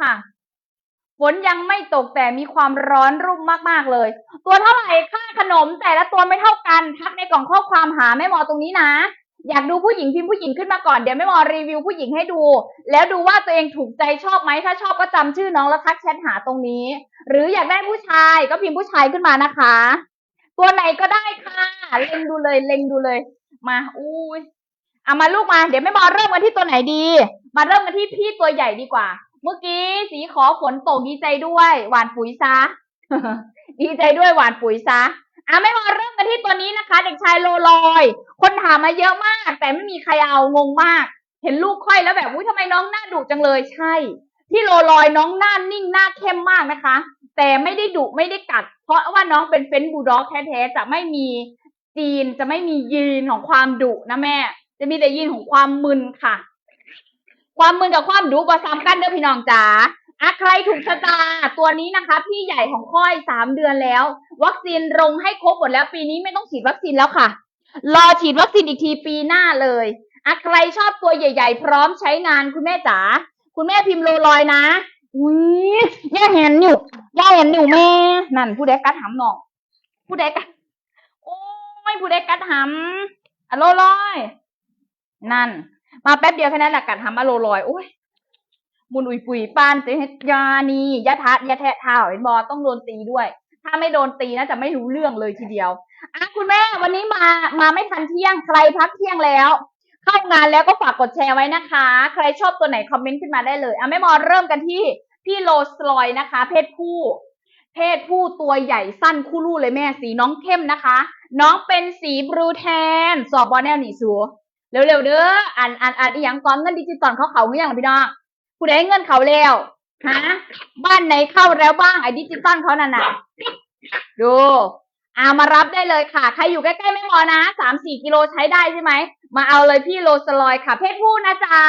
ค่ะฝนยังไม่ตกแต่มีความร้อนรุ่มมากๆเลย ตัวเท่าไหร่ค่าขนมแต่ละตัวไม่เท่ากันทักในกล่องข้อความหาแม่หมอตรงนี้นะ อยากดูผู้หญิงพิมพ์ผู้หญิงขึ้นมาก่อนเดี๋ยวแม่หมอรีวิวผู้หญิงให้ดู แล้วดูว่าตัวเองถูกใจชอบไหมถ้าชอบก็จำชื่อน้องแล้วทักแชทหาตรงนี้ หรืออยากได้ผู้ชายก็พิมพ์ผู้ชายขึ้นมานะคะ ตัวไหนก็ได้ค่ะเล็งดูเลยเล็งดูเลย มาอุ้ยเอามาลูกมา เดี๋ยวแม่หมอเริ่มกันที่ตัวไหนดี มาเริ่มกันที่พี่ตัวใหญ่ดีกว่า เมื่อกี้สีขอฝนตกดีใจด้วย หวานปุ๋ยซะ ดีใจด้วยหวานปุ๋ยซะอะไม่มาเริ่มกันที่ตัวนี้นะคะ เด็กชายโลลอย คนถามมาเยอะมาก แต่ไม่มีใครเอางงมาก เห็นลูกค่อยแล้วแบบอุ้ยทำไมน้องหน้าดุจังเลยใช่ ที่โลลอยน้องหน้านิ่งหน้าเข้มมากนะคะ แต่ไม่ได้ดุไม่ได้กัด เพราะว่าน้องเป็นเฟนบูลด็อกแท้ๆจะไม่มีจีนจะไม่มียีนของความดุนะแม่ จะมีแต่ยีนของความมึนค่ะ ความมึนกับความดุประซ้ำกันเด้อพี่น้องจ๋าอะใครถูกชะตาตัวนี้นะคะ พี่ใหญ่ของค่อยสามเดือนแล้ว วัคซีนลงให้ครบหมดแล้วปีนี้ไม่ต้องฉีดวัคซีนแล้วค่ะ รอฉีดวัคซีนอีกทีปีหน้าเลยอะใครชอบตัวใหญ่ ๆ พร้อมใช้งานคุณแม่จ๋าคุณแม่พิมพ์โลลอยนะอุ้ยย่าเห็นอยู่ย่าเห็นอยู่แม่ นั่นผู้ใดกัดหำหนองผู้ใดกัดโอ้ยผู้ใดกัดหำอะโลลอย นั่น มาแป๊บเดียวแค่นั้นแหละกัดหำอะโลลอยโอ้ยมุนอุยปุยปานเจเฮ็ดยานียะทะยะแทะเท้าเห็นบอต้องโดนตีด้วย ถ้าไม่โดนตีน่าจะไม่รู้เรื่องเลยทีเดียวอะคุณแม่วันนี้มามาไม่ทันเที่ยงใครพักเที่ยงแล้วเข้างานแล้วก็ฝากกดแชร์ไว้นะคะ ใครชอบตัวไหนคอมเมนต์ขึ้นมาได้เลยอะแม่มอเริ่มกันที่พี่โลสลอยนะคะ เพศผู้ เพศผู้ตัวใหญ่สั้นคู่รูเลยแม่สีน้องเข้มนะคะ น้องเป็นสีบลูแทน สอบบอลแนลหนีสัว เร็วๆเด้ออ่านอ่านอ่านอีหยังก่อนเงินดิจิตอลเขาเขาเงี้ยงล่ะพี่น้องผู้ใดเงินเขาแล้วฮะบ้านไหนเข้าแล้วบ้างไอ้ดิจิตอลเขานั่นน่ะดูอามารับได้เลยค่ะ ใครอยู่ใกล้ๆไม่พอนะสามสี่กิโลใช้ได้ใช่ไหม มาเอาเลยพี่โรสลอยค่ะ เพศผู้นะจ๊ะ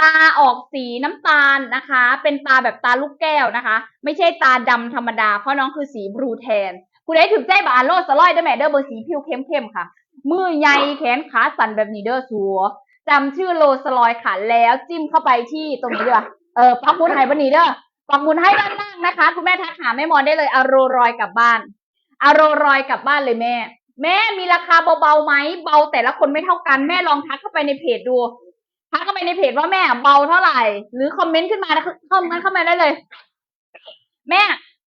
ตาออกสีน้ำตาลนะคะ เป็นตาแบบตาลูกแก้วนะคะ ไม่ใช่ตาดำธรรมดา เพราะน้องคือสีบลูแทนผู้ใดถึงใจบาโรสลอยได้ไหมเด้อเบอร์สีผิวเข้มๆค่ะ มือใหญ่แขนขาสั่นแบบนี้เด้อสัวจำชื่อโลสลอยค่ะแล้วจิ้มเข้าไปที่ตรงนี้ด้วยเออปักหมุนให้บันนี้เด้อปักหมุนให้ด้านล่างนะคะ คุณแม่ทักหาแม่มอนได้เลยเอาโรรอยกลับบ้านเอาโรรอยกลับบ้านเลยแม่ แม่มีราคาเบาๆไหมเบาแต่ละคนไม่เท่ากันแม่ลองทักเข้าไปในเพจดูทักเข้าไปในเพจว่าแม่เบาเท่าไหร่ หรือคอมเมนต์ขึ้นมานะคอมเมนต์เข้ามาได้เลย แม่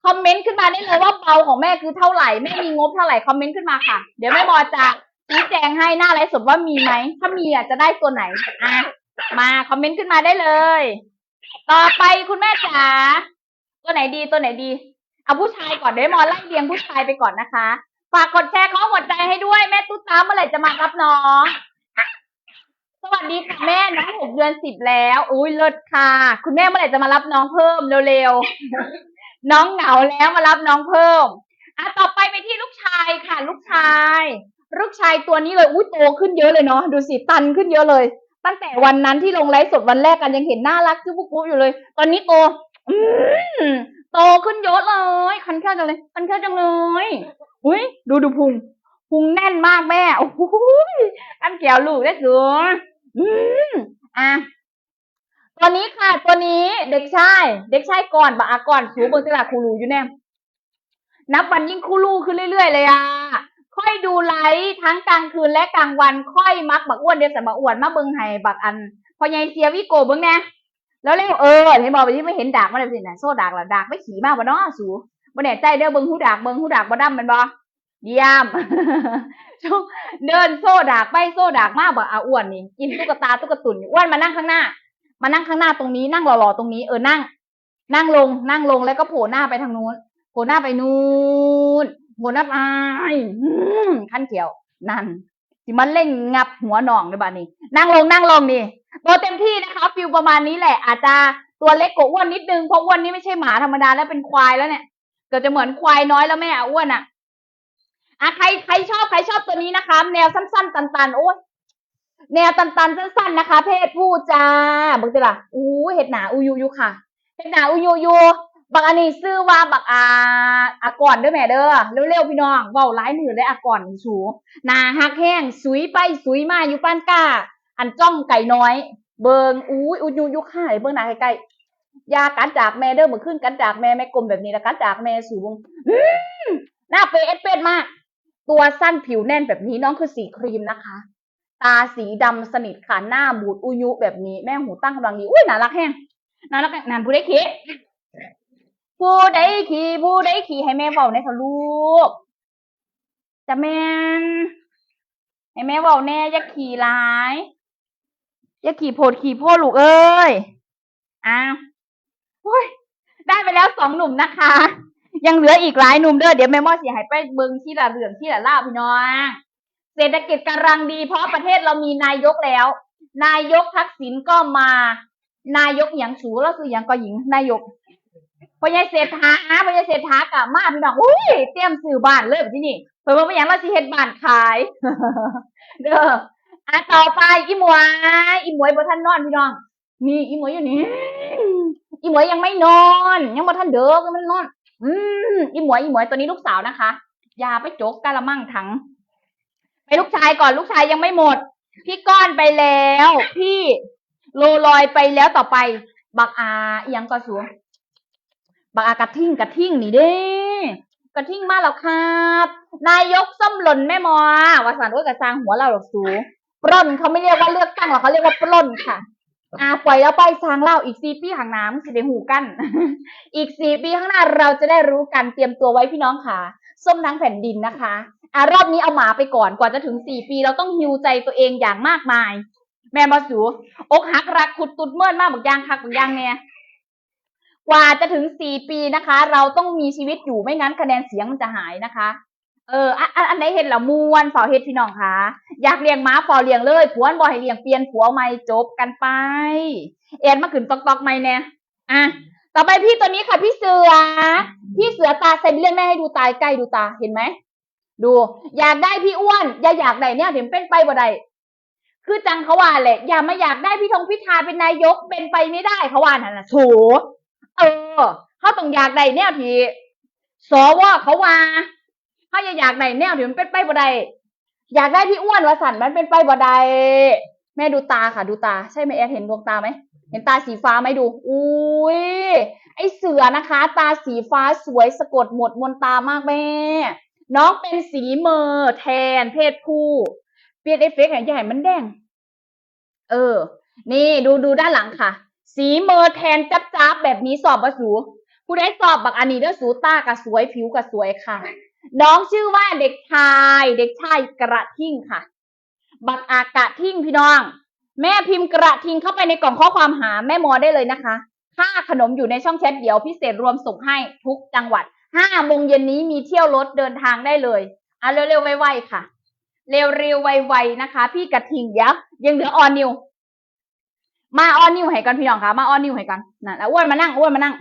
คอมเมนต์ขึ้นมาได้เลยว่าเบาของแม่คือเท่าไหร่แม่มีงบเท่าไหร่คอมเมนต์ขึ้นมาค่ะ เดี๋ยวแม่มอจะ ชี้แจงให้หน้าไลฟ์สดว่ามีไหม ถ้ามีอะจะได้ตัวไหนอะมาคอมเมนต์ขึ้นมาได้เลย ต่อไปคุณแม่จ๋าตัวไหนดีตัวไหนดี เอาผู้ชายก่อนเดี๋ยวมอไล่เรียงผู้ชายไปก่อนนะคะ ฝากกดแชร์ข้อหัวใจให้ด้วยแม่ตุ๊ตาเมื่อไหร่จะมารับน้อง สวัสดีค่ะแม่น้องหกเดือนสิบแล้ว อุ้ยเลิศค่ะ คุณแม่เมื่อไหร่จะมารับน้องเพิ่มเร็วๆน้องเหงาแล้วมารับน้องเพิ่มอะต่อไปไปที่ลูกชายค่ะ ลูกชาย ลูกชายตัวนี้เลยอุ้ยโตขึ้นเยอะเลยเนาะดูสิตันขึ้นเยอะเลย ตั้งแต่วันนั้นที่ลงไลฟ์สดวันแรกกันยังเห็นน่ารักจุ๊บปุ๊บอยู่เลย ตอนนี้โตอืมโตขึ้นเยอะเลยคันแค่จังเลยคันแค่จังเลยอุ้ยดูดูพุงพุงแน่นมากแม่โอ้โหอันแก้วลูกได้สูงอืมอะตัวนี้ค่ะ ตัวนี้เด็กชาย เด็กชายก่อนบะอาก่อนสูงเบนตลาดคูรูอยู่แน่นับวันยิ่งคูรูขึ้นเรื่อยๆเลยอะ ค่อยดูไลฟ์ทั้งกลางคืนและกลางวัน ค่อยมักบักอ้วนเดี๋ยวแต่บักอ้วนมาเบิ่งให้บักอัน พอยายเสียวิโกเบิ่งแน่แล้วเร็วเออเห็นบอกไปที่ไม่เห็นดากมาเลยสินะโซ่ดากละดากไม่ขี่มากบ่เนาะสูบ่แน่ใจเด้อเบิ่งหูดากเบิ่งหูดากบ่ดำแมันบ่เยี่ยมเดินโซ่ดากไปโซ่ดากมากบักอาอ้วนนี่กินตุ๊กตาตุ๊กตุ่นอ้วนมานั่งข้างหน้า มานั่งข้างหน้าตรงนี้นั่งหล่อๆตรงนี้เออนั่ง นั่งลงนั่งลงแล้วก็โผล่หน้าไปทางนู้นโผล่หน้าไปนู้น โผล่หน้าไปอืมขั้นเขียว นั่นสิมันเล่นงับหัวหนองเลยบ้านี้ นั่งลงนั่งลงนี่ตัวเต็มที่นะคะฟิลประมาณนี้แหละ อาจจะตัวเล็กกว่าอ้วนนิดนึงเพราะอ้วนนี่ไม่ใช่หมาธรรมดาแล้วเป็นควายแล้วเนี่ยเกิดจะเหมือนควายน้อยแล้วแม่อ้วนอะอะใครใครชอบใครชอบตัวนี้นะคะ แนวสั้น ๆ ตันๆโอ้ยแนวตันๆสั้นๆนะคะ เพศผู้จ้าบักติล่ะอู้เห็ดหนาอูยูยูค่ะ เห็ดหนาอูยูยู บักอันนี้ซื้อว่าบักอาอากอนเด้อแม่เด้อเร็วๆพี่น้องเว้าหลายมือเลยอากอนสูหนาหักแห้งสุยไปสุยมาอยู่ป้านก้า อันจ้องไก่น้อย เบิงอู้ยอูยูยูค่ะเบิ่งหนาใกล้ๆยากัดจากแม่เด้อเหมื่อขึ้นกัดจากแม่แม่กลมแบบนี้แล้วกัดจากแม่สูงหน้าเป๊ะเป๊ะมาก ตัวสั้นผิวแน่นแบบนี้น้องคือสีครีมนะคะ ตาสีดำสนิทค่ะหน้าบูดอุยุแบบนี้แม่หูตั้งกำลังดีอุ้ยน่ารักแห้งน่ารักนานผู้ได้ขี่ ผู้ได้ขี่ผู้ได้ขี่ให้แม่เบาในอยเถอะลูกจะแม่นให้แม่เบาแน่อย่าขี่ร้ายอย่าขี่โพดขี่โพดลูกเอ้ยอ้าวได้ไปแล้วสองหนุ่มนะคะ ยังเหลืออีกหลายหนุ่มเด้อเดี๋ยวแม่มอสีหายไปเบิงที่ละเหลืองที่ละล่าวพี่น้องเศรษฐกิจกำลังดี เพราะประเทศเรามีนายกแล้ว นายกทักษิณก็มา นายกอย่างสูแล้วคืออย่างก็หญิงนายก พอยายเศรษฐาพอยายเศรษฐากะมาพี่น้องอุ้ยเตรียมซื้อบ้านเลยแบบที่นี่เพิ่นว่าเป็นอย่างเราสิเฮ็ดบ้านขายเด้ออะต่อไปอีหมวยอีหมวยบ่ทันนอนพี่น้องนี่อีหมวยอยู่นี่อีหมวยยังไม่นอน ยังบ่ทันเด้อยังไม่นอน อืมอีหมวยอีหมวยตัวนี้ลูกสาวนะคะอย่าไปจกกะละมังถังไปลูกชายก่อนลูกชายยังไม่หมด พี่ก้อนไปแล้ว พี่โลลอยไปแล้วต่อไป บักอาอิหยังก็สู บักอากระทิ่งกระทิ่งนี่เด้กระทิ่งมาแล้วครับนายกส้มหล่นแม่มอวาสันว่ากระซางหัวเราหรอกสูปล้นเขาไม่เรียกว่าเลือกตั้งหรอกเขาเรียกว่าปล้นค่ะอ่าปล่อยแล้วไปสร้างเล่าอีกสี่ปีข้างน้ำสิได้หูกัน อีกสี่ปีข้างหน้าเราจะได้รู้กันเตรียมตัวไว้พี่น้องค่ะส้มทั้งแผ่นดินนะคะอ่ารอบนี้เอาหมาไปก่อนกว่าจะถึงสี่ปี เราต้องฮิวใจตัวเองอย่างมากมาย แม่มาสูอกหักรักขุดตุดเมื่อนมากบักยางคักบักยางเนี่ย กว่าจะถึงสี่ปีนะคะ เราต้องมีชีวิตอยู่ไม่งั้นคะแนนเสียงมันจะหายนะคะ เอออันอันไหนเห็นละมวนฝ่าเฮ็ดพี่น้องคะอยากเลี้ยงม้าฝ่าเลี้ยงเลยผัวบ่ให้เลี้ยงเปลี่ยนผัวใหม่จบกันไปเอ็นมาขึ้นตอกตอกไม่เนี่ยอะต่อไปพี่ตัวนี้ค่ะ พี่เสือ พี่เสือตาไซบีเรียนแม่ให้ดูตายใกล้ดูตาเห็นไหมดู อยากได้พี่อ้วน อย่าอยากได้เนี่ยถึงเป็นไปบ่ได้คือจังเขาว่าแหละอย่ามาอยากได้พี่ธงพิธาเป็นนายกเป็นไปไม่ได้เขาว่านั่นนะโถ เออเขาต้องอยากได้แนวที่สวเขาว่าเขาอย่าอยากได้แนวที่มันเป็นไปบ่ได้อยากได้พี่อ้วนวสันมันเป็นไปบ่ได้แม่ดูตาค่ะ ดูตา ใช่ไหมแอดเห็นดวงตาไหมเห็นตาสีฟ้าไหมดู อุ้ยไอเสือนะคะ ตาสีฟ้าสวยสะกดหมดมนตามากแม่ น้องเป็นสีเมอร์แทนเพศผู้เปลี่ยนเอฟเฟกต์ใหญ่มันแดง เออ นี่ดูดูด้านหลังค่ะ สีเมอร์แทนจับจับๆแบบนี้สอบบะสูผู้ได้สอบบักอันนี้เด้อสูตากับสวยผิวกับสวยค่ะ น้องชื่อว่าเด็กชาย เด็กชายกระทิ่งค่ะ บักอากะทิ่งพี่น้อง แม่พิมพ์กระทิงเข้าไปในกล่องข้อความหาแม่มอได้เลยนะคะค่าขนมอยู่ในช่องแชทเดี๋ยวพิเศษรวมส่งให้ทุกจังหวัดห้าโมงเย็นนี้มีเที่ยวรถเดินทางได้เลยอะเร็วๆไวๆค่ะ เร็วๆไวๆนะคะ พี่กระทิงเดี๋ยวยังเหลือออนนิว มาออนิวให้กันพี่น้องค่ะมาออนิวให้กันน่ะแล้วอ้วนมานั่งอ้วนมานั่ง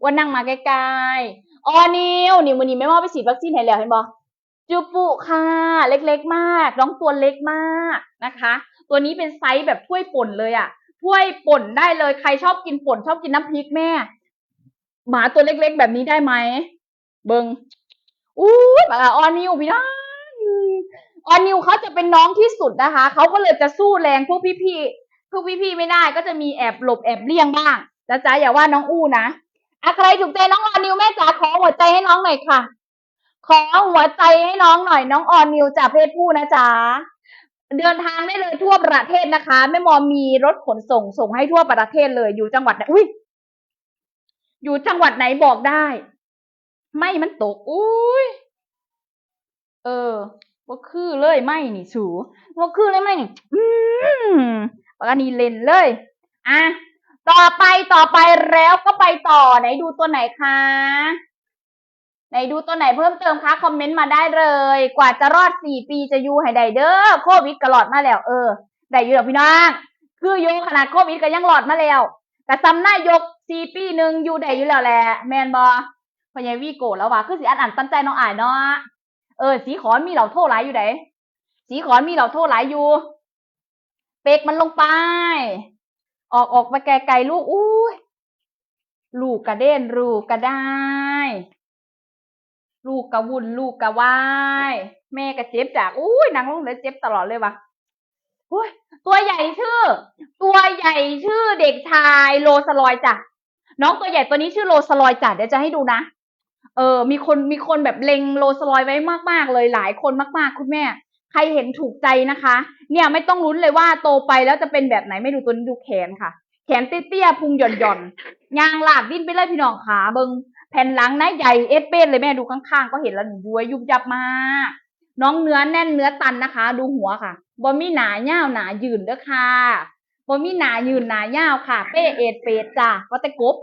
อ้วนนั่งมาใกล้ๆออนิวนี่วันนี้แม่มอไปฉีดวัคซีนให้แล้วเห็นบอจูปุค่ะ เล็กๆมาก น้องตัวเล็กมากนะคะ ตัวนี้เป็นไซส์แบบถ้วยป่นเลยอะถ้วยป่นได้เลยใครชอบกินป่นชอบกินน้ำพริกแม่ หมาตัวเล็กๆ แบบนี้ได้ไหมเบิงอู้ยออนิวพี่น้องออนิวเขาจะเป็นน้องที่สุดนะคะเขาก็เลยจะสู้แรงพวกพี่ๆ พวกพี่ๆไม่ได้ก็จะมีแอบหลบแอบเลี่ยงบ้างจ้าจ๋าอย่าว่าน้องอู้นะอะใครถูกใจน้องออนิวแม่จ๋าขอหัวใจให้น้องหน่อยค่ะ ขอหัวใจให้น้องหน่อย น้องออนิวจากเพศผู้นะจ๊ะเดินทางได้เลยทั่วประเทศนะคะแม่มอมีรถขนส่งส่งให้ทั่วประเทศเลย อยู่จังหวัดไหนอุ้ยอยู่จังหวัดไหนบอกได้ ไม่มันตกอุ้ยเออว่าคือเลยไม่นี่สูว่าคือเลยไม่นี่อืม ปากนีเล่นเลยอะต่อไปต่อไปแล้วก็ไปต่อไหนดูตัวไหนคะไหนดูตัวไหนเพิ่มเติมคะคอมเมนต์มาได้เลย กว่าจะรอดสี่ปีจะอยู่ให้ได้เด้อโควิดก็หลอดมาแล้ว เออได้อยู่หรอพี่น้องคืออยู่ขนาดโควิดก็ยังหลอดมาแล้วแต่ซ้ำหน้ายกสี่ปีหนึ่งอยู่ได้อยู่แล้วแหละแมนบอพญาวีโกแล้วว่ะคือสีอันอันตั้นใจน้องอ่ายเนาะเออสีขอนมีเหล่าโทษหลายอยู่ไหนสีขอนมีเหล่าโทษหลายอยู่ เปกมันลงไป ออกออกไปไกลๆลูกอุ้ยลูกกระเด้นลูกกระได้ ลูกกระวุ่นลูกกระวายแม่กระเจ็บจากอุ้ยนางลงเลยเจ็บตลอดเลยวะอุ้ยตัวใหญ่ชื่อ ตัวใหญ่ชื่อเด็กชายโลสลอยจ้ะน้องตัวใหญ่ตัวนี้ชื่อโรสลอยจัดเดี๋ยวจะให้ดูนะเออ มีคนมีคนแบบเล็งโรสลอยไว้มากๆเลยหลายคนมาก ๆ คุณแม่ ครเห็นถูกใจนะคะ เนี่ยไม่ต้องลุ้นเลยว่าโตไปแล้วจะเป็นแบบไหนไม่ดูตัวนี้ดูแขนค่ะ แขนเตี้ยๆพุงหย่อนๆยางหลากดิ้นไปเลยพี่น้องขาเบิงแผ่นหลังนะใหญ่เอสเป้นเลยแม่ดูข้างๆ ก็เห็นแล้วหนูย้วยยุบยับมากน้องเนื้อแน่นเนื้อตันนะคะ ดูหัวค่ะบอมี่หนาเย่าวหนายืนเด้อค่ะบอมี่หนายืนหนาเย่าวค่ะ เป้เอ็ดเปดจ้ะก็แต่กบ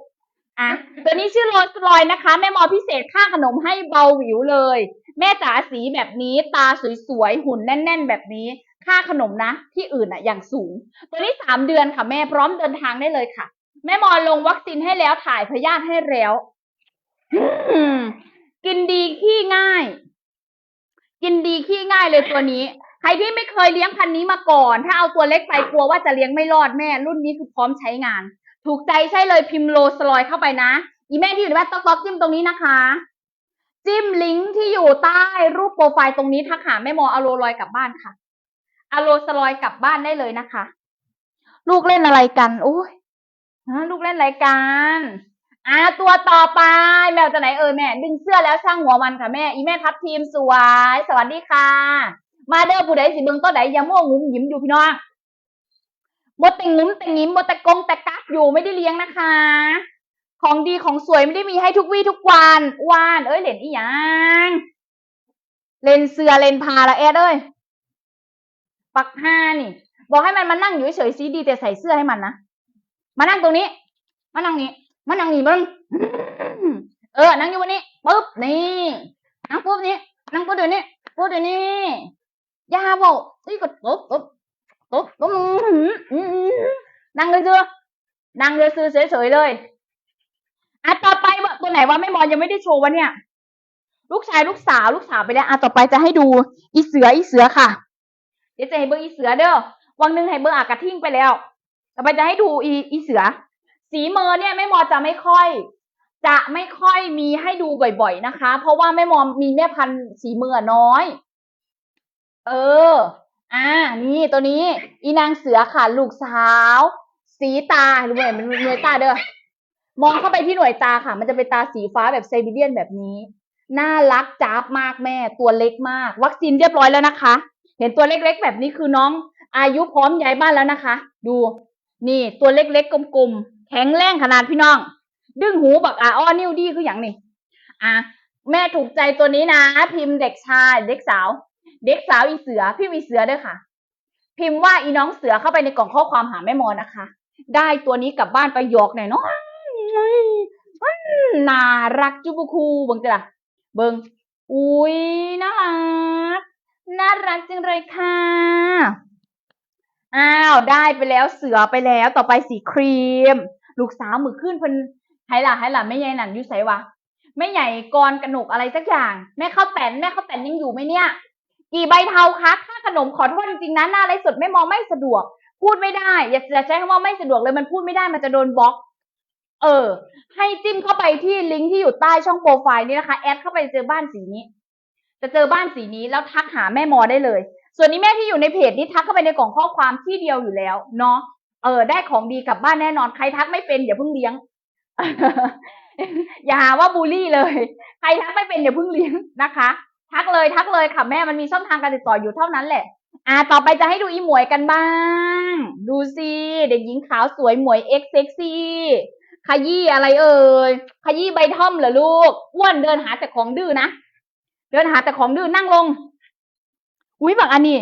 อะตัวนี้ชื่อโรสลอยนะคะ แม่มอพิเศษค่าขนมให้เบาหวิวเลย แม่จ๋าสีแบบนี้ตาสวยๆหุ่นแน่น ๆ แบบนี้ ค่าขนมนะ ที่อื่นอะอย่างสูง ตัวนี้สามเดือนค่ะแม่พร้อมเดินทางได้เลยค่ะ แม่มอลงวัคซีนให้แล้วถ่ายพยาธิให้แล้ว กินดีขี้ง่าย กินดีขี้ง่ายเลยตัวนี้ ใครที่ไม่เคยเลี้ยงพันนี้มาก่อน ถ้าเอาตัวเล็กไปกลัวว่าจะเลี้ยงไม่รอดแม่ รุ่นนี้คือพร้อมใช้งาน ถูกใจใช่เลยพิมพ์โลสลอยเข้าไปนะอีแม่ที่อยู่ในบ้านต๊อกต๊อกจิ้มตรงนี้นะคะ จิ้มลิงก์ที่อยู่ใต้รูปโปรไฟล์ตรงนี้ทักหาแม่มออโลลอยกลับบ้านค่ะอโลสลอยกลับบ้านได้เลยนะคะ ลูกเล่นอะไรกันโอ้ยลูกเล่นอะไรกันอ่าตัวต่อไปแมวจะไหนเอ่ยแม่ดึงเสื้อแล้วช่างหัวมันค่ะแม่อีแม่ทับทีมสวย สวัสดีค่ะ มาเด้อผู้ใดสิเบิงตัวใดอย่าม่วงุ้มยิ้มอยู่พี่น้องบดแต่งงุ้มแต่งงิมบดแต่กงแต่กักอยู่ไม่ได้เลี้ยงนะคะ ของดีของสวยไม่ได้มีให้ทุกวี่ทุกวันวาน เอ้ยเล่นอีหยังเลนเสือเลนพาละแอดเอ้ยปักห้านี่ บอกให้มันมานั่งอยู่เฉยๆซีดีแต่ใส่เสื้อให้มันนะมานั่งตรงนี้ มานั่งนี้มานั่งนี่มึงเออนั่งอยู่วันนี้ปุ๊บนี่นั่งปุ๊บนี้นั่งปุ๊บเดี๋ยวนี้ปุ๊บเดี๋ยวนี้ยาบอกนี่ก็ปุ๊บปุ๊บปุ๊บปุ๊บนั่งเลยเจ้อนั่งเลยซื้อเฉยๆเลย อะต่อไปว่าตัวไหนว่าไม่มอนยังไม่ได้โชว์วะเนี่ย ลูกชายลูกสาวลูกสาวไปแล้วอะต่อไปจะให้ดูอีเสืออีเสือค่ะ เดี๋ยวจะให้เบอร์อีเสือเด้อวันหนึ่งให้เบอร์อากระทิ่งไปแล้ว ต่อไปจะให้ดูอีอีเสือ สีเมอร์เนี่ยแม่มอจะไม่ค่อย จะไม่ค่อยมีให้ดูบ่อยๆนะคะ เพราะว่าแม่มอมีแม่พันธุ์สีเมอร์น้อย เออ อ่า นี่ตัวนี้ อีนางเสือค่ะ ลูกสาว สีตาหรือว่ามันหน่วยตาเด้อ มองเข้าไปที่หน่วยตาค่ะ มันจะเป็นตาสีฟ้าแบบไซบีเรียนแบบนี้ น่ารักจ้าบมากแม่ ตัวเล็กมาก วัคซีนเรียบร้อยแล้วนะคะ เห็นตัวเล็กๆ แบบนี้คือน้อง อายุพร้อมย้ายบ้านแล้วนะคะ ดู นี่ตัวเล็กๆกลมๆ แข็งแรงขนาดพี่น้อง ดึงหูแบักอาอ้อนิ้วดีคืออย่างนี่อะแม่ถูกใจตัวนี้นะ พิมพ์เด็กชายเด็กสาว เด็กสาวอีเสือ พี่มีเสือด้วยค่ะ พิมพ์ว่าอีน้องเสือเข้าไปในกล่องข้อความหาแม่มอนะคะ ได้ตัวนี้กลับบ้านไปหยอกหน่อยเนาะ น่ารักจุบุคูเบิ่งจ้ะเบิ่งอุ้ยน่ารัก น่ารักจังเลยค่ะ อ้าว ได้ไปแล้วเสือไปแล้ว ต่อไปสีครีม ลูกสาวมือขึ้นเพิ่นไห้ล่ะไห้ล่ะไม่ใหญ่หนันยู่ไสวะไม่ใหญ่กรกระหนกอะไรสักอย่าง แม่ข้าวแตนแม่ข้าวแตนยังอยู่ไหมเนี่ย กี่ใบเทาคะค่าขนมขอโทษจริงๆนะหน้าไรสดไม่มองไม่สะดวก พูดไม่ได้ อย่าอย่าใช้คำว่าไม่สะดวกเลยมันพูดไม่ได้มันจะโดนบล็อก เออ ให้จิ้มเข้าไปที่ลิงก์ที่อยู่ใต้ช่องโปรไฟล์นี้นะคะ แอดเข้าไปเจอบ้านสีนี้ จะเจอบ้านสีนี้แล้วทักหาแม่มอได้เลย ส่วนนี้แม่ที่อยู่ในเพจนี้ทักเข้าไปในกล่องข้อความที่เดียวอยู่แล้วเนาะ เออ ได้ของดีกลับบ้านแน่นอน ใครทักไม่เป็นอย่าเพิ่งเลี้ยง อย่าหาว่าบูลลี่เลย ใครทักไม่เป็นอย่าเพิ่งเลี้ยงนะคะ ทักเลยทักเลยค่ะแม่ มันมีช่องทางการติดต่ออยู่เท่านั้นแหละอ่า ต่อไปจะให้ดูอีหมวยกันบ้าง ดูสิ เด็กหญิงขาวสวยหมวยเอ็กเซ็กซี่ ขยี้อะไรเอ่ยขยี้ใบท่อมเหรอลูกอ้วนเดินหาแต่ของดื้อนะเดินหาแต่ของดื้อนั่งลง อุ้ยบักอันนี้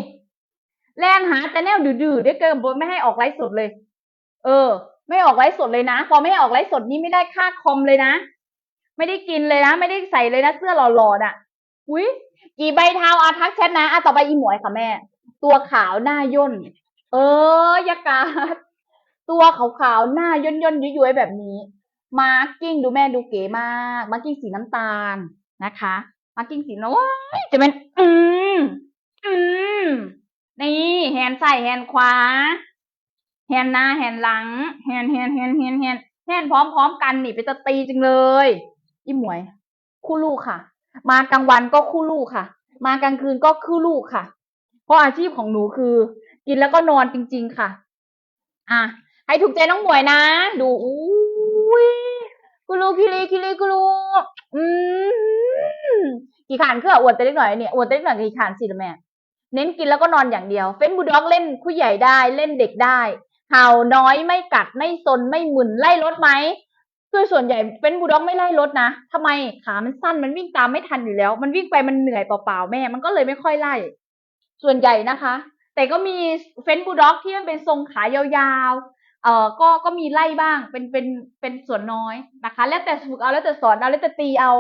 แลนหาแต่แนวดื้อๆเด้อเกินบนไม่ให้ออกไลฟ์สดเลย เออ ไม่ออกไลฟ์สดเลยนะ พอไม่ให้ออกไลฟ์สดนี่ไม่ได้ค่าคอมเลยนะ ไม่ได้กินเลยนะ ไม่ได้ใส่เลยนะเสื้อหล่อๆน่ะ อุ้ยกี่ใบเท้าอาทักแชทนะอะต่อไปอีหมวยค่ะแม่ ตัวขาวหน้าย่น เออ ยากาศ ตัวขาวๆ หน้าย่นย่นๆย้วยๆ แบบนี้ มาร์กิ้งดูแม่ดูเก๋มาก มาร์กิ้งสีน้ำตาลนะคะ มาร์กิ้งสีน้ำว้ายจะเป็น อืม อืม นี่แฮนด์ใสแฮนขวา แฮนหน้าแฮนหลัง แฮนแฮนแฮนแฮนแฮนแฮนพร้อมๆกันนี่ไปจะตีจังเลยอีหมวย คู่ลูกค่ะ มากลางวันก็คู่ลูกค่ะ มากลางคืนก็คู่ลูกค่ะ เพราะอาชีพของหนูคือ กินแล้วก็นอนจริง ๆ ค่ะ อะ ให้ถูกใจน้องหมวยนะ ดูอุ้ยกุลูคิริคิริกุลูอืมกี่ขานคืออวดแต่เล็กหน่อยเนี่ยอวดแต่เล็กหน่อยกี่ขานสิละแม่เน้นกินแล้วก็นอนอย่างเดียว เฟนบูลด็อกเล่นผู้ใหญ่ได้เล่นเด็กได้เห่าน้อยไม่กัดไม่ซนไม่หมุนไล่รถไหมคือส่วนใหญ่เฟนบูลด็อกไม่ไล่รถนะทำไมขามันสั้นมันวิ่งตามไม่ทันอยู่แล้ว มันวิ่งไปมันเหนื่อยเปล่าๆแม่ มันก็เลยไม่ค่อยไล่ ส่วนใหญ่นะคะ แต่ก็มีเฟนบูลด็อกที่มันเป็นทรงขายาว เอ่อก็ก็มีไล่บ้างเป็นเป็นเป็นส่วนน้อยนะคะ แล้วแต่ฝึกเอาแล้วแต่สอนเอาแล้วแต่ตีเอา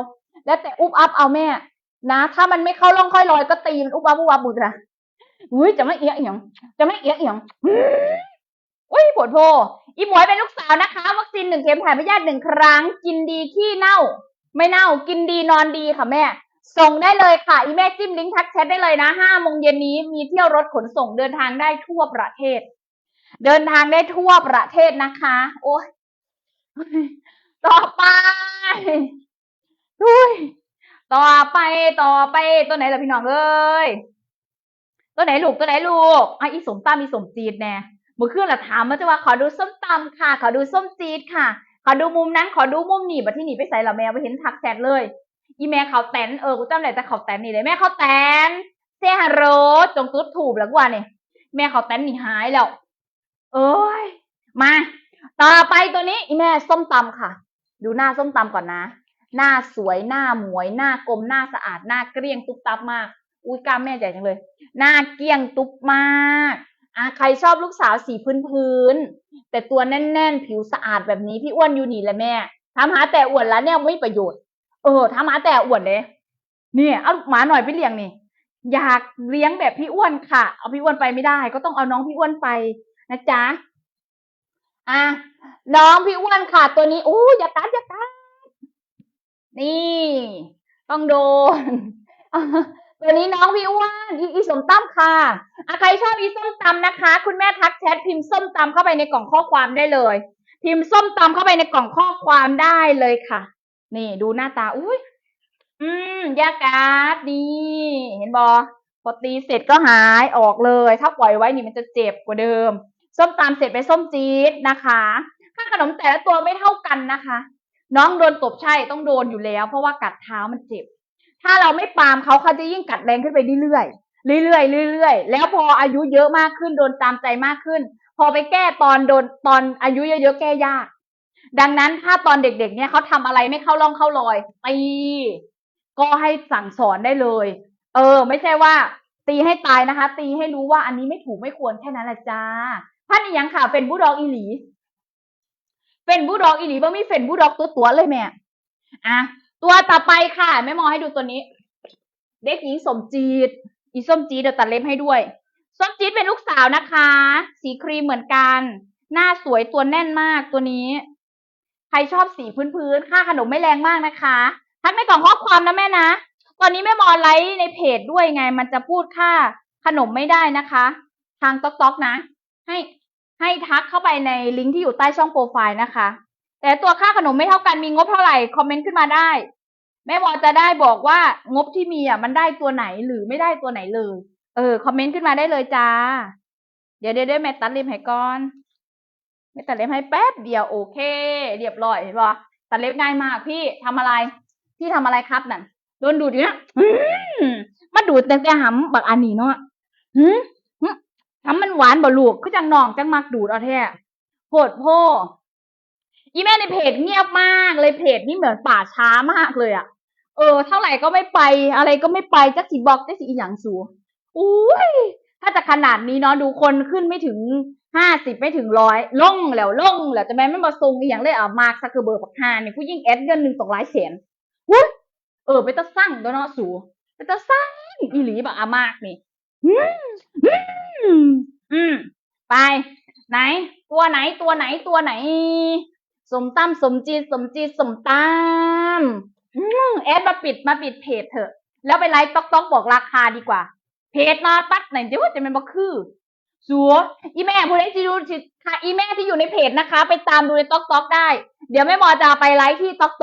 แล้วแต่อุบอัพเอาแม่นะ ถ้ามันไม่เข้าร่องค่อยลอยก็ตีมันอุบอัพอุบอัพหมดนะอุ้ยจะไม่เอียงเอียงจะไม่เอียงเอียงอุ้ยปวดโพอีหมวยเป็นลูกสาวนะคะ วัคซีนหนึ่งเข็มถ่ายพยาธิหนึ่งครั้ง กินดีขี้เน่า ไม่เน่ากินดีนอนดีค่ะแม่ ส่งได้เลยค่ะ อีแม่จิ้มลิงก์ทักแชทได้เลยนะห้าโมงเย็นนี้มีเที่ยวรถขนส่งเดินทางได้ทั่วประเทศ เดินทางได้ทั่วประเทศนะคะ โอ้ยต่อไปอุ้ยต่อไปต่อไปตัวไหนล่ะพี่น้องเอ้ยตัวไหนลูกตัวไหนลูกอะอีสมตำอีสมจีดแน่เมื่อคืนละถามมาจะว่าขอดูส้มตำค่ะ ขอดูส้มจีดค่ะ ขอดูมุมนั้นขอดูมุมนี่บัดที่หนีไปใส่ละแมวไปเห็นทักแชทเลย อีแม่เขาแตนเออกูจำได้แต่เขาแตนนี่เลยแม่เขาแตนเซฮัลโหลจงตุ๊ดถูกแล้วกว่าเนี่ยแม่เขาแตนหนีหายแล้ว เอ้ย มา ต่อไปตัวนี้อีแม่ส้มตำค่ะ ดูหน้าส้มตำก่อนนะ หน้าสวยหน้าหมวย หน้ากลมหน้าสะอาดหน้าเกลี้ยงตุ๊บตับมาก อุ้ยกล้ามแม่ใหญ่จังเลย หน้าเกลี้ยงตุ๊บมากอะใครชอบลูกสาวสีพื้นพื้นๆแต่ตัวแน่น ๆ ผิวสะอาดแบบนี้พี่อ้วนอยู่นี่แหละแม่ทำหาแต่อ้วดแล้วเนี่ยไม่ประโยชน์ เออทำหาแต่อ้วดเลยเนี่ยเอาหมาหน่อยไปเลี้ยงนี่อยากเลี้ยงแบบพี่อ้วนค่ะ เอาพี่อ้วนไปไม่ได้ ก็ต้องเอาน้องพี่อ้วนไป นะจ๊ะอะน้องพี่อ้วนค่ะ ตัวนี้อู้อย่ากัดอย่ากัดนี่ ต้องโดนตัวนี้น้องพี่อ้วนอีอีสมตั้มค่ะอะใครชอบอีส้มตำนะคะ คุณแม่ทักแชทพิมพ์ส้มตำเข้าไปในกล่องข้อความได้เลย พิมพ์ส้มตำเข้าไปในกล่องข้อความได้เลยค่ะ นี่ ดูหน้าตาอุ้ยอืมยากาดดีเห็นบอพอตีเสร็จก็หายออกเลย ถ้าปล่อยไว้นี่มันจะเจ็บกว่าเดิม ส้มตำเสร็จไปส้มจี๊ดนะคะค่าขนมแต่ละตัวไม่เท่ากันนะคะ น้องโดนตบใช่ต้องโดนอยู่แล้ว เพราะว่ากัดเท้ามันเจ็บ ถ้าเราไม่ปามเขาเขาจะยิ่งกัดแรงขึ้นไปเรื่อยๆเรื่อยๆเรื่อยๆแล้วพออายุเยอะมากขึ้นโดนตามใจมากขึ้น พอไปแก้ตอนโดนตอนอายุเยอะๆแก้ยาก ดังนั้นถ้าตอนเด็กๆเนี่ยเขาทำอะไรไม่เข้าร่องเข้ารอยตีก็ให้สั่งสอนได้เลย เออ ไม่ใช่ว่าตีให้ตายนะคะ ตีให้รู้ว่าอันนี้ไม่ถูกไม่ควรแค่นั้นแหละจ้า พันอีหยังค่ะ เป็นบูดอกอีหลี เป็นบูดอกอีหลีบ่มีเป็นบูดอกตัวตัวเลยแม่อะตัวต่อไปค่ะแม่มอให้ดูตัวนี้ เด็กหญิงสมจีดอีส้มจีดเดี๋ยวตัดเล็บให้ด้วยส้มจีดเป็นลูกสาวนะคะ สีครีมเหมือนกัน หน้าสวยตัวแน่นมากตัวนี้ ใครชอบสีพื้นๆค่าขนมไม่แรงมากนะคะทักในกล่องข้อความนะแม่นะตอนนี้แม่มอไลฟ์ในเพจด้วยไง มันจะพูดค่าขนมไม่ได้นะคะ ทางต๊อกต๊อกนะ ให้ ให้ทักเข้าไปในลิงก์ที่อยู่ใต้ช่องโปรไฟล์นะคะ แต่ตัวค่าขนมไม่เท่ากันมีงบเท่าไหร่คอมเมนต์ขึ้นมาได้แม่มอจะได้บอกว่างบที่มีอะมันได้ตัวไหนหรือไม่ได้ตัวไหนเลย เออคอมเมนต์ขึ้นมาได้เลยจ้า เดี๋ยวเดี๋ยวเดี๋ยวแม่ตัดเล็บให้ก่อนไม่ตัดเล็บให้แป๊บเดียวโอเค เรียบร้อยเห็นปะตัดเล็บง่ายมากพี่ทำอะไร พี่ทำอะไรครับนั่นโดนดูดอยู่นะมาดูดแต่แต่หำบักอันนี้เนาะ หืมหืมหำมันหวานบ่ลูกคือจังน้องจังมักดูดเอาแท้โพดโพอีแม่ในเพจเงียบมากเลยเพจนี่เหมือนป่าช้ามากเลยอะเออ เท่าไหร่ก็ไม่ไป อะไรก็ไม่ไปจักสีบอกจักสีอีหยังสูอุ้ยถ้าจะขนาดนี้เนาะดูคนขึ้นไม่ถึงห้าสิบไม่ถึงร้อยล่งแล้วล่งแล้วจะแม่ไม่มาทรงอีหย่างเลยอะมาร์คซักเคอร์เบิร์ปักฮาเนี่ยผู้ยิ่งแอดเงินหนึ่งสองล้านแสนวุ้ยเออไปตะสั่งตัวเนาะสูไปตะสั่งอีหลีแบักอามากนี่ อืมอืมอืมไป ไหน ตัวไหนตัวไหนตัวไหนสมตั้มสมจีสมจีสมตั้มอืมแอดมาปิดมาปิดเพจเถอะ แล้วไปไลฟ์ต๊อกต๊อกบอกราคาดีกว่า เพจมาปัดไหนเดี๋ยวจะเป็นบ่คือสัวอีแม่ผู้ใดที่ดูค่ะอีแม่ที่อยู่ในเพจนะคะ ไปตามดูในต๊อกต๊อกได้ เดี๋ยวแม่หมอจะไปไลฟ์ที่ต๊อก